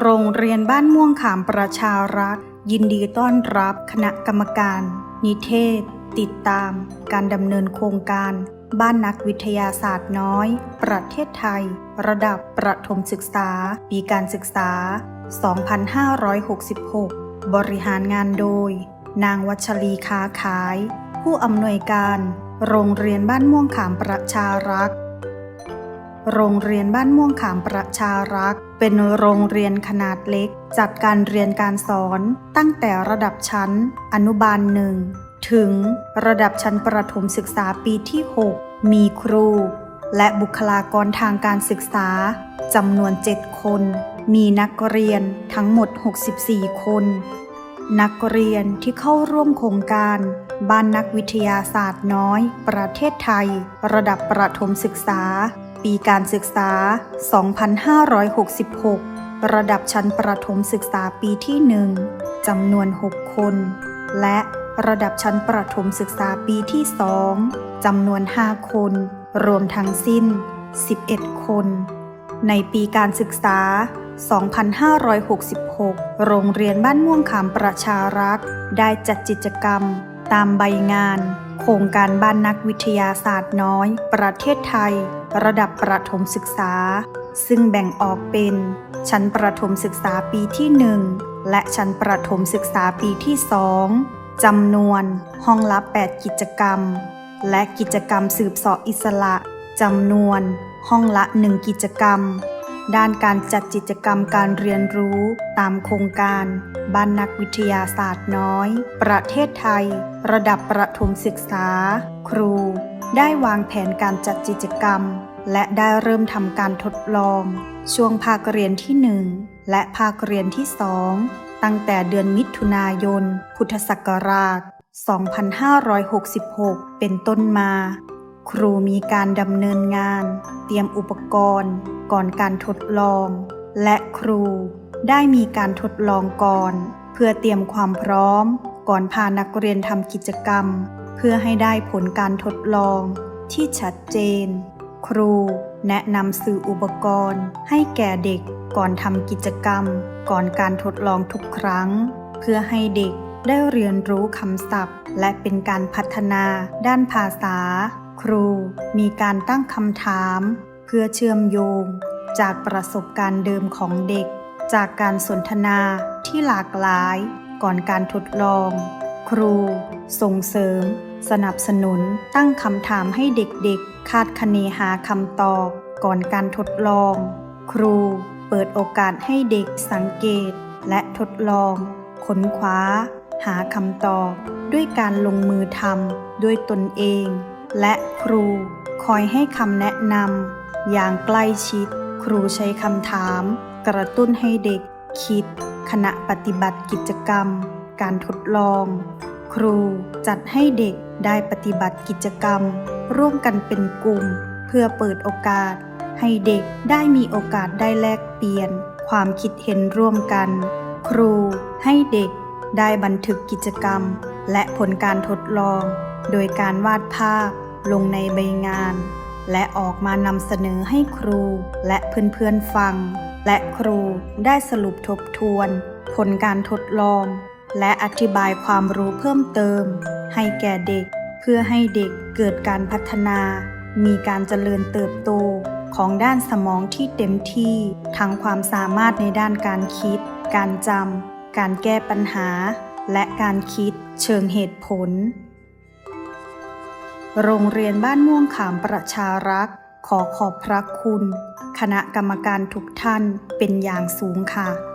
โรงเรียนบ้านม่วงขามประชารัฐ ยินดีต้อนรับคณะกรรมการ นิเทศ ติดตาม การดำเนินโครงการ บ้านนักวิทยาศาสตร์น้อย ประเทศไทย ระดับประถมศึกษา ปีการศึกษา 2566 บริหารงานโดย นางวัชรีค้าขาย ผู้อำนวยการ โรงเรียนบ้านม่วงขามประชารักษ์ โรงเรียนบ้านม่วงขามประชารักษ์ เป็นโรงเรียนขนาดเล็ก จัดการเรียนการสอนตั้งแต่ระดับชั้น อนุบาลหนึ่งถึงระดับชั้นประถมศึกษาปีที่ 6 มีครู และบุคลากรทางการศึกษาจำนวน 7 คน มีนักเรียนทั้งหมด 64 คน นักเรียนที่เข้าร่วมโครงการบ้านนักวิทยาศาสตร์น้อย ประเทศไทย ระดับประถมศึกษา ปีการศึกษา 2566 ระดับชั้นประถมศึกษาปีที่ 1จำนวน 6 คน และระดับชั้นประถมศึกษาปีที่2จำนวน 5 คน รวมทั้งสิ้น 11 คน ในปีการศึกษา 2566 โรงเรียนบ้านม่วงขามประชารักษ์ได้จัดกิจกรรม ตามใบงาน โครงการบ้านนักวิทยาศาสตร์น้อย ประเทศไทย ระดับประถมศึกษา ซึ่งแบ่งออกเป็น ชั้นประถมศึกษาปีที่ 1 และชั้นประถมศึกษาปีที่ 2จำนวน ห้องละ 8 กิจกรรม และกิจกรรมสืบสาะอิสระจำนวน ห้องละ 1 กิจกรรม ด้านการจัดกิจกรรมการเรียนรู้ตามโครงการบ้านนักวิทยาศาสตร์น้อย ประเทศไทย ระดับประถมศึกษา ครู ได้วางแผนการจัดกิจกรรม และได้เริ่มทำการทดลอง ช่วงภาคเรียนที่1และภาคเรียนที่2ตั้งแต่เดือนมิถุนายน พุทธศักราช 2566 เป็นต้นมา ครูมีการดำเนินงาน เตรียมอุปกรณ์ ก่อนการทดลอง และครูได้มีการทดลองก่อน เพื่อเตรียมความพร้อม ก่อนพานักเรียนทำกิจกรรม เพื่อให้ได้ผลการทดลองที่ชัดเจน ครูแนะนำสื่ออุปกรณ์ ให้แก่เด็กก่อนทำกิจกรรม ก่อนการทดลองทุกครั้ง เพื่อให้เด็กได้เรียนรู้คำศัพท์ และเป็นการพัฒนาด้านภาษา ครูมีการตั้งคำถาม เพื่อเชื่อมโยง จากประสบการณ์เดิมของเด็ก จากการสนทนาที่หลากหลาย ก่อนการทดลอง ครู ส่งเสริม สนับสนุน ตั้งคำถามให้เด็กๆ คาดคะเนหาคำตอบ ก่อนการทดลอง ครูเปิดโอกาสให้เด็กสังเกต และทดลอง ค้นคว้า หาคำตอบ ด้วยการลงมือทำด้วยตนเอง และครูคอยให้คำแนะนำอย่างใกล้ชิด ครูใช้คำถาม กระตุ้นให้เด็กคิด ขณะปฏิบัติกิจกรรม การทดลอง ครูจัดให้เด็กได้ปฏิบัติกิจกรรม ร่วมกันเป็นกลุ่ม เพื่อเปิดโอกาส ให้เด็กได้มีโอกาสได้แลกเปลี่ยน ความคิดเห็นร่วมกัน ครูให้เด็กได้บันทึกกิจกรรม และผลการทดลอง โดยการวาดภาพลงในใบงาน และออกมานำเสนอให้ครูและเพื่อนๆฟัง และครูได้สรุปทบทวน ผลการทดลอง และอธิบายความรู้เพิ่มเติม ให้แก่เด็ก เพื่อให้เด็กเกิดการพัฒนา มีการเจริญเติบโตของด้านสมองที่เต็มที่ ทั้งความสามารถในด้านการคิด การจำ การแก้ปัญหา และการคิดเชิงเหตุผล โรงเรียนบ้านม่วงขามประชารักษ์ขอขอบพระคุณ คณะกรรมการทุกท่านเป็นอย่างสูงค่ะ